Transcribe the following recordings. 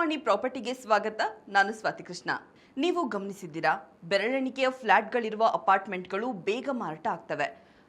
ಪ್ರಾಪರ್ಟಿಗೆ ಸ್ವಾಗತ. ನಾನು ಸ್ವಾತಿ ಕೃಷ್ಣ. ನೀವು ಗಮನಿಸಿದ್ದೀರಾ? ಬೆರಳೆಣಿಕೆಯ ಫ್ಲಾಟ್ಗಳಿರುವ ಅಪಾರ್ಟ್ಮೆಂಟ್ಗಳು ಬೇಗ ಮಾರಾಟ ಆಗ್ತವೆ.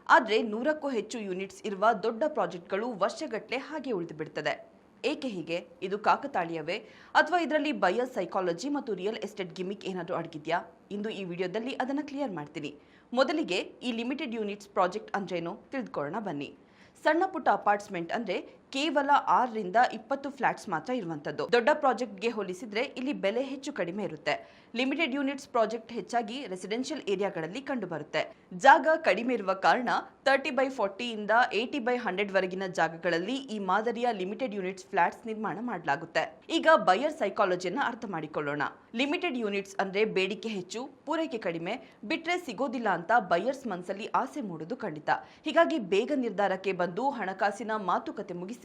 ಆದರೆ ನೂರಕ್ಕೂ ಹೆಚ್ಚು ಯೂನಿಟ್ಸ್ ಇರುವ ದೊಡ್ಡ ಪ್ರಾಜೆಕ್ಟ್ಗಳು ವರ್ಷಗಟ್ಟಲೆ ಹಾಗೆ ಉಳಿದು ಬಿಡ್ತದೆ ಏಕೆ ಹೀಗೆ? ಇದು ಕಾಕತಾಳೀಯವೇ? ಅಥವಾ ಇದರಲ್ಲಿ ಬಯರ್ ಸೈಕಾಲಜಿ ಮತ್ತು ರಿಯಲ್ ಎಸ್ಟೇಟ್ ಗಿಮಿಕ್ ಏನಾದರೂ ಅಡಗಿದ್ಯಾ? ಇಂದು ಈ ವಿಡಿಯೋದಲ್ಲಿ ಅದನ್ನು ಕ್ಲಿಯರ್ ಮಾಡ್ತೀನಿ. ಮೊದಲಿಗೆ ಈ ಲಿಮಿಟೆಡ್ ಯೂನಿಟ್ಸ್ ಪ್ರಾಜೆಕ್ಟ್ ಅಂದ್ರೇನು? ತಿಳಿದುಕೊಳ್ಳೋಣ ಬನ್ನಿ. ಸಣ್ಣ ಪುಟ್ಟ ಅಪಾರ್ಟ್ಮೆಂಟ್ ಅಂದ್ರೆ ಕೇವಲ ಆರರಿಂದ ಇಪ್ಪತ್ತು ಫ್ಲಾಟ್ಸ್ ಮಾತ್ರ ಇರುವಂತದ್ದು ದೊಡ್ಡ ಪ್ರಾಜೆಕ್ಟ್ಗೆ ಹೋಲಿಸಿದ್ರೆ ಇಲ್ಲಿ ಬೆಲೆ ಹೆಚ್ಚು ಕಡಿಮೆ ಇರುತ್ತೆ. ಲಿಮಿಟೆಡ್ ಯೂನಿಟ್ಸ್ ಪ್ರಾಜೆಕ್ಟ್ ಹೆಚ್ಚಾಗಿ ರೆಸಿಡೆನ್ಷಿಯಲ್ ಏರಿಯಾಗಳಲ್ಲಿ ಕಂಡುಬರುತ್ತೆ. ಜಾಗ ಕಡಿಮೆ ಇರುವ ಕಾರಣ ತರ್ಟಿ ಬೈ ಫೋರ್ಟಿಯಿಂದ ಏಯ್ಟಿ ಬೈ ಹಂಡ್ರೆಡ್ ವರೆಗಿನ ಜಾಗಗಳಲ್ಲಿ ಈ ಮಾದರಿಯ ಲಿಮಿಟೆಡ್ ಯೂನಿಟ್ಸ್ ಫ್ಲಾಟ್ಸ್ ನಿರ್ಮಾಣ ಮಾಡಲಾಗುತ್ತೆ. ಈಗ ಬಯರ್ ಸೈಕಾಲಜಿಯನ್ನ ಅರ್ಥ ಮಾಡಿಕೊಳ್ಳೋಣ. ಲಿಮಿಟೆಡ್ ಯೂನಿಟ್ಸ್ ಅಂದ್ರೆ ಬೇಡಿಕೆ ಹೆಚ್ಚು, ಪೂರೈಕೆ ಕಡಿಮೆ, ಬಿಟ್ರೆ ಸಿಗೋದಿಲ್ಲ ಅಂತ ಬಯರ್ಸ್ ಮನ್ಸಲ್ಲಿ ಆಸೆ ಮೂಡುವುದು ಖಂಡಿತ. ಹೀಗಾಗಿ ಬೇಗ ನಿರ್ಧಾರಕ್ಕೆ ಬಂದು ಹಣಕಾಸಿನ ಮಾತುಕತೆ ಮುಗಿಸಿ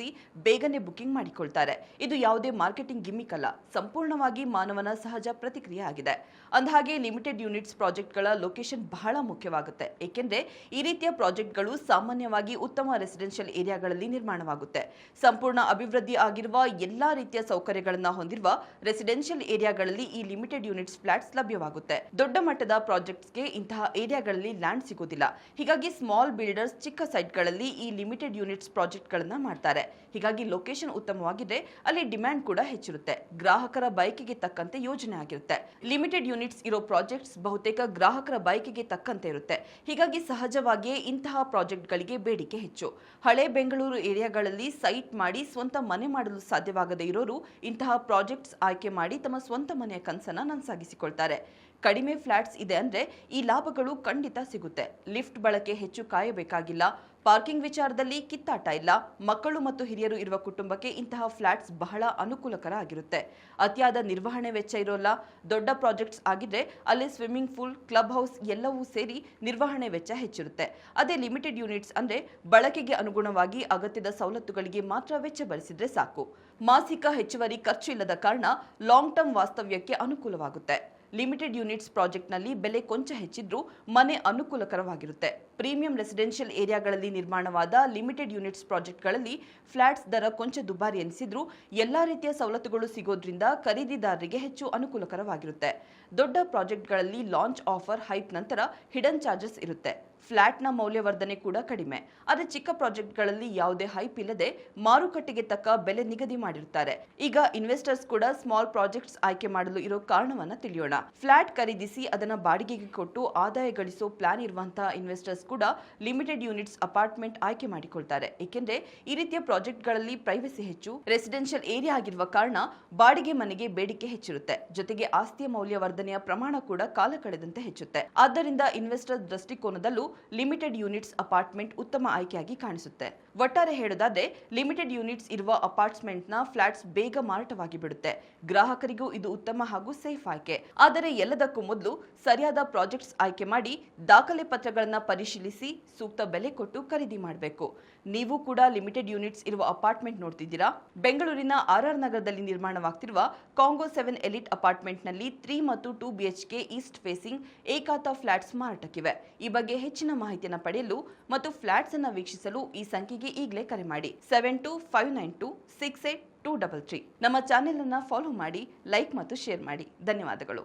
ಬೇಗನೆ ಬುಕಿಂಗ್ ಮಾಡಿಕೊಳ್ತಾರೆ. ಇದು ಯಾವುದೇ ಮಾರ್ಕೆಟಿಂಗ್ ಗಿಮಿಕ್ ಅಲ್ಲ, ಸಂಪೂರ್ಣವಾಗಿ ಮಾನವನ ಸಹಜ ಪ್ರತಿಕ್ರಿಯೆ ಆಗಿದೆ. ಅಂದಹಾಗೆ, ಲಿಮಿಟೆಡ್ ಯೂನಿಟ್ಸ್ ಪ್ರಾಜೆಕ್ಟ್ಗಳ ಲೊಕೇಶನ್ ಬಹಳ ಮುಖ್ಯವಾಗುತ್ತೆ. ಏಕೆಂದರೆ, ಈ ರೀತಿಯ ಪ್ರಾಜೆಕ್ಟ್ಗಳು ಸಾಮಾನ್ಯವಾಗಿ ಉತ್ತಮ ರೆಸಿಡೆನ್ಷಿಯಲ್ ಏರಿಯಾಗಳಲ್ಲಿ ನಿರ್ಮಾಣವಾಗುತ್ತೆ. ಸಂಪೂರ್ಣ ಅಭಿವೃದ್ಧಿ ಆಗಿರುವ ಎಲ್ಲಾ ರೀತಿಯ ಸೌಕರ್ಯಗಳನ್ನು ಹೊಂದಿರುವ ರೆಸಿಡೆನ್ಷಿಯಲ್ ಏರಿಯಾಗಳಲ್ಲಿ ಈ ಲಿಮಿಟೆಡ್ ಯೂನಿಟ್ಸ್ ಫ್ಲಾಟ್ಸ್ ಲಭ್ಯವಾಗುತ್ತೆ. ದೊಡ್ಡ ಮಟ್ಟದ ಪ್ರಾಜೆಕ್ಟ್ಸ್ಗೆ ಇಂತಹ ಏರಿಯಾಗಳಲ್ಲಿ ಲ್ಯಾಂಡ್ ಸಿಗೋದಿಲ್ಲ ಹೀಗಾಗಿ ಸ್ಮಾಲ್ ಬಿಲ್ಡರ್ಸ್ ಚಿಕ್ಕ ಸೈಟ್ಗಳಲ್ಲಿ ಈ ಲಿಮಿಟೆಡ್ ಯೂನಿಟ್ಸ್ ಪ್ರಾಜೆಕ್ಟ್ಗಳನ್ನು ಮಾಡ್ತಾರೆ. ಹೀಗಾಗಿ ಲೊಕೇಶನ್ ಉತ್ತಮವಾಗಿದೆ. ಅಲ್ಲಿ ಡಿಮ್ಯಾಂಡ್ ಕೂಡ ಹೆಚ್ಚಿರುತ್ತೆ. ಗ್ರಾಹಕರ ಬಯಕೆಗೆ ತಕ್ಕಂತೆ ಯೋಜನೆ ಆಗಿರುತ್ತೆ. ಲಿಮಿಟೆಡ್ ಯೂನಿಟ್ಸ್ ಇರೋ ಪ್ರಾಜೆಕ್ಟ್ಸ್ ಬಹುತೇಕ ಗ್ರಾಹಕರ ಬೈಕಿಗೆ ತಕ್ಕಂತೆ ಇರುತ್ತೆ. ಹೀಗಾಗಿ ಸಹಜವಾಗಿಯೇ ಇಂತಹ ಪ್ರಾಜೆಕ್ಟ್ಗಳಿಗೆ ಬೇಡಿಕೆ ಹೆಚ್ಚು. ಹಳೆ ಬೆಂಗಳೂರು ಏರಿಯಾಗಳಲ್ಲಿ ಸೈಟ್ ಮಾಡಿ ಸ್ವಂತ ಮನೆ ಮಾಡಲು ಸಾಧ್ಯವಾಗದೇ ಇರೋರು ಇಂತಹ ಪ್ರಾಜೆಕ್ಟ್ಸ್ ಆಯ್ಕೆ ಮಾಡಿ ತಮ್ಮ ಸ್ವಂತ ಮನೆಯ ಕನಸನ್ನ ನನಸಾಗಿಸಿಕೊಳ್ತಾರೆ. ಕಡಿಮೆ ಫ್ಲಾಟ್ಸ್ ಇದೆ ಅಂದರೆ ಈ ಲಾಭಗಳು ಖಂಡಿತ ಸಿಗುತ್ತೆ. ಲಿಫ್ಟ್ ಬಳಕೆ ಹೆಚ್ಚು ಕಾಯಬೇಕಾಗಿಲ್ಲ. ಪಾರ್ಕಿಂಗ್ ವಿಚಾರದಲ್ಲಿ ಕಿತ್ತಾಟ ಇಲ್ಲ. ಮಕ್ಕಳು ಮತ್ತು ಹಿರಿಯರು ಇರುವ ಕುಟುಂಬಕ್ಕೆ ಇಂತಹ ಫ್ಲಾಟ್ಸ್ ಬಹಳ ಅನುಕೂಲಕರ ಆಗಿರುತ್ತೆ ಅತಿಯಾದ ನಿರ್ವಹಣೆ ವೆಚ್ಚ ಇರೋಲ್ಲ. ದೊಡ್ಡ ಪ್ರಾಜೆಕ್ಟ್ಸ್ ಆಗಿದ್ರೆ ಅಲ್ಲಿ ಸ್ವಿಮ್ಮಿಂಗ್ ಪೂಲ್, ಕ್ಲಬ್ ಹೌಸ್ ಎಲ್ಲವೂ ಸೇರಿ ನಿರ್ವಹಣೆ ವೆಚ್ಚ ಹೆಚ್ಚಿರುತ್ತೆ. ಅದೇ ಲಿಮಿಟೆಡ್ ಯೂನಿಟ್ಸ್ ಅಂದರೆ ಬಳಕೆಗೆ ಅನುಗುಣವಾಗಿ ಅಗತ್ಯದ ಸವಲತ್ತುಗಳಿಗೆ ಮಾತ್ರ ವೆಚ್ಚ ಭರಿಸಿದ್ರೆ ಸಾಕು. ಮಾಸಿಕ ಹೆಚ್ಚುವರಿ ಖರ್ಚು ಇಲ್ಲದ ಕಾರಣ ಲಾಂಗ್ ಟರ್ಮ್ ವಾಸ್ತವ್ಯಕ್ಕೆ ಅನುಕೂಲವಾಗುತ್ತೆ. ಲಿಮಿಟೆಡ್ ಯೂನಿಟ್ಸ್ ಪ್ರಾಜೆಕ್ಟ್ನಲ್ಲಿ ಬೆಲೆ ಕೊಂಚ ಹೆಚ್ಚಿದ್ರೂ ಮನೆ ಅನುಕೂಲಕರವಾಗಿರುತ್ತೆ. ಪ್ರೀಮಿಯಂ ರೆಸಿಡೆನ್ಷಿಯಲ್ ಏರಿಯಾಗಳಲ್ಲಿ ನಿರ್ಮಾಣವಾದ ಲಿಮಿಟೆಡ್ ಯೂನಿಟ್ಸ್ ಪ್ರಾಜೆಕ್ಟ್ಗಳಲ್ಲಿ ಫ್ಲಾಟ್ಸ್ ದರ ಕೊಂಚ ದುಬಾರಿ ಎನಿಸಿದ್ರು ಎಲ್ಲಾ ರೀತಿಯ ಸವಲತ್ತುಗಳು ಸಿಗೋದ್ರಿಂದ ಖರೀದಿದಾರರಿಗೆ ಹೆಚ್ಚು ಅನುಕೂಲಕರವಾಗಿರುತ್ತೆ. ದೊಡ್ಡ ಪ್ರಾಜೆಕ್ಟ್ಗಳಲ್ಲಿ ಲಾಂಚ್ ಆಫರ್ ಹೈಪ್ ನಂತರ ಹಿಡನ್ ಚಾರ್ಜಸ್ ಇರುತ್ತೆ. ಫ್ಲಾಟ್ನ ಮೌಲ್ಯವರ್ಧನೆ ಕೂಡ ಕಡಿಮೆ. ಆದರೆ ಚಿಕ್ಕ ಪ್ರಾಜೆಕ್ಟ್ಗಳಲ್ಲಿ ಯಾವುದೇ ಹೈಪ್ ಇಲ್ಲದೆ ಮಾರುಕಟ್ಟೆಗೆ ತಕ್ಕ ಬೆಲೆ ನಿಗದಿ ಮಾಡಿರುತ್ತಾರೆ. ಈಗ ಇನ್ವೆಸ್ಟರ್ಸ್ ಕೂಡ ಸ್ಮಾಲ್ ಪ್ರಾಜೆಕ್ಟ್ಸ್ ಆಯ್ಕೆ ಮಾಡಲು ಇರೋ ಕಾರಣವನ್ನ ತಿಳಿಯೋಣ. ಫ್ಲಾಟ್ ಖರೀದಿಸಿ ಅದನ್ನ ಬಾಡಿಗೆಗೆ ಕೊಟ್ಟು ಆದಾಯ ಗಳಿಸೋ ಪ್ಲಾನ್ ಇರುವಂತಹ ಇನ್ವೆಸ್ಟರ್ಸ್ ಕೂಡ ಲಿಮಿಟೆಡ್ ಯೂನಿಟ್ಸ್ ಅಪಾರ್ಟ್ಮೆಂಟ್ ಆಯ್ಕೆ ಮಾಡಿಕೊಳ್ತಾರೆ. ಏಕೆಂದ್ರೆ ಈ ರೀತಿಯ ಪ್ರಾಜೆಕ್ಟ್ಗಳಲ್ಲಿ ಪ್ರೈವಸಿ ಹೆಚ್ಚು, ರೆಸಿಡೆನ್ಷಿಯಲ್ ಏರಿಯಾ ಆಗಿರುವ ಕಾರಣ ಬಾಡಿಗೆ ಮನೆಗೆ ಬೇಡಿಕೆ ಹೆಚ್ಚಿರುತ್ತೆ. ಜೊತೆಗೆ ಆಸ್ತಿಯ ಮೌಲ್ಯವರ್ಧನೆಯ ಪ್ರಮಾಣ ಕೂಡ ಕಾಲ ಕಳೆದಂತೆ ಹೆಚ್ಚುತ್ತೆ. ಆದ್ದರಿಂದ ಇನ್ವೆಸ್ಟರ್ ದೃಷ್ಟಿಕೋನದಲ್ಲೂ ಲಿಮಿಟೆಡ್ ಯೂನಿಟ್ಸ್ ಅಪಾರ್ಟ್ಮೆಂಟ್ ಉತ್ತಮ ಆಯ್ಕೆಯಾಗಿ ಕಾಣಿಸುತ್ತೆ. ಒಟ್ಟಾರೆ ಹೇಳೋದಾದ್ರೆ ಲಿಮಿಟೆಡ್ ಯೂನಿಟ್ಸ್ ಇರುವ ಅಪಾರ್ಟ್ಮೆಂಟ್ನ ಫ್ಲಾಟ್ಸ್ ಬೇಗ ಮಾರಾಟವಾಗಿ ಬಿಡುತ್ತೆ. ಗ್ರಾಹಕರಿಗೂ ಇದು ಉತ್ತಮ ಹಾಗೂ ಸೇಫ್ ಆಯ್ಕೆ. ಆದರೆ ಎಲ್ಲದಕ್ಕೂ ಮೊದಲು ಸರಿಯಾದ ಪ್ರಾಜೆಕ್ಟ್ಸ್ ಆಯ್ಕೆ ಮಾಡಿ, ದಾಖಲೆ ಪತ್ರಗಳನ್ನ ಪರಿಶೀಲಿಸಿ, ಸೂಕ್ತ ಬೆಲೆ ಕೊಟ್ಟು ಖರೀದಿ ಮಾಡಬೇಕು. ನೀವು ಕೂಡ ಲಿಮಿಟೆಡ್ ಯೂನಿಟ್ಸ್ ಇರುವ ಅಪಾರ್ಟ್ಮೆಂಟ್ ನೋಡ್ತಿದ್ದೀರಾ? ಬೆಂಗಳೂರಿನ ಆರ್ ಆರ್ ನಗರದಲ್ಲಿ ನಿರ್ಮಾಣವಾಗ್ತಿರುವ ಕಾಂಗೋ ಸೆವೆನ್ ಎಲಿಟ್ ಅಪಾರ್ಟ್ಮೆಂಟ್ನಲ್ಲಿ ತ್ರೀ ಮತ್ತು ಟೂ ಬಿಎಚ್ಕೆ ಈಸ್ಟ್ ಫೇಸಿಂಗ್ ಏಕಾತ ಫ್ಲಾಟ್ಸ್ ಮಾರಾಟಕ್ಕಿವೆ. ಈ ಬಗ್ಗೆ ಹೆಚ್ಚಿನ ಮಾಹಿತಿಯನ್ನು ಪಡೆಯಲು ಮತ್ತು ಫ್ಲಾಟ್ಸ್ ಅನ್ನು ವೀಕ್ಷಿಸಲು ಈ ಸಂಖ್ಯೆಗೆ ಈಗಲೇ ಕರೆ ಮಾಡಿ seven two five nine two six eight two double three ನಮ್ಮ ಚಾನೆಲ್ ಅನ್ನು ಫಾಲೋ ಮಾಡಿ ಲೈಕ್ ಮತ್ತು ಶೇರ್ ಮಾಡಿ. ಧನ್ಯವಾದಗಳು.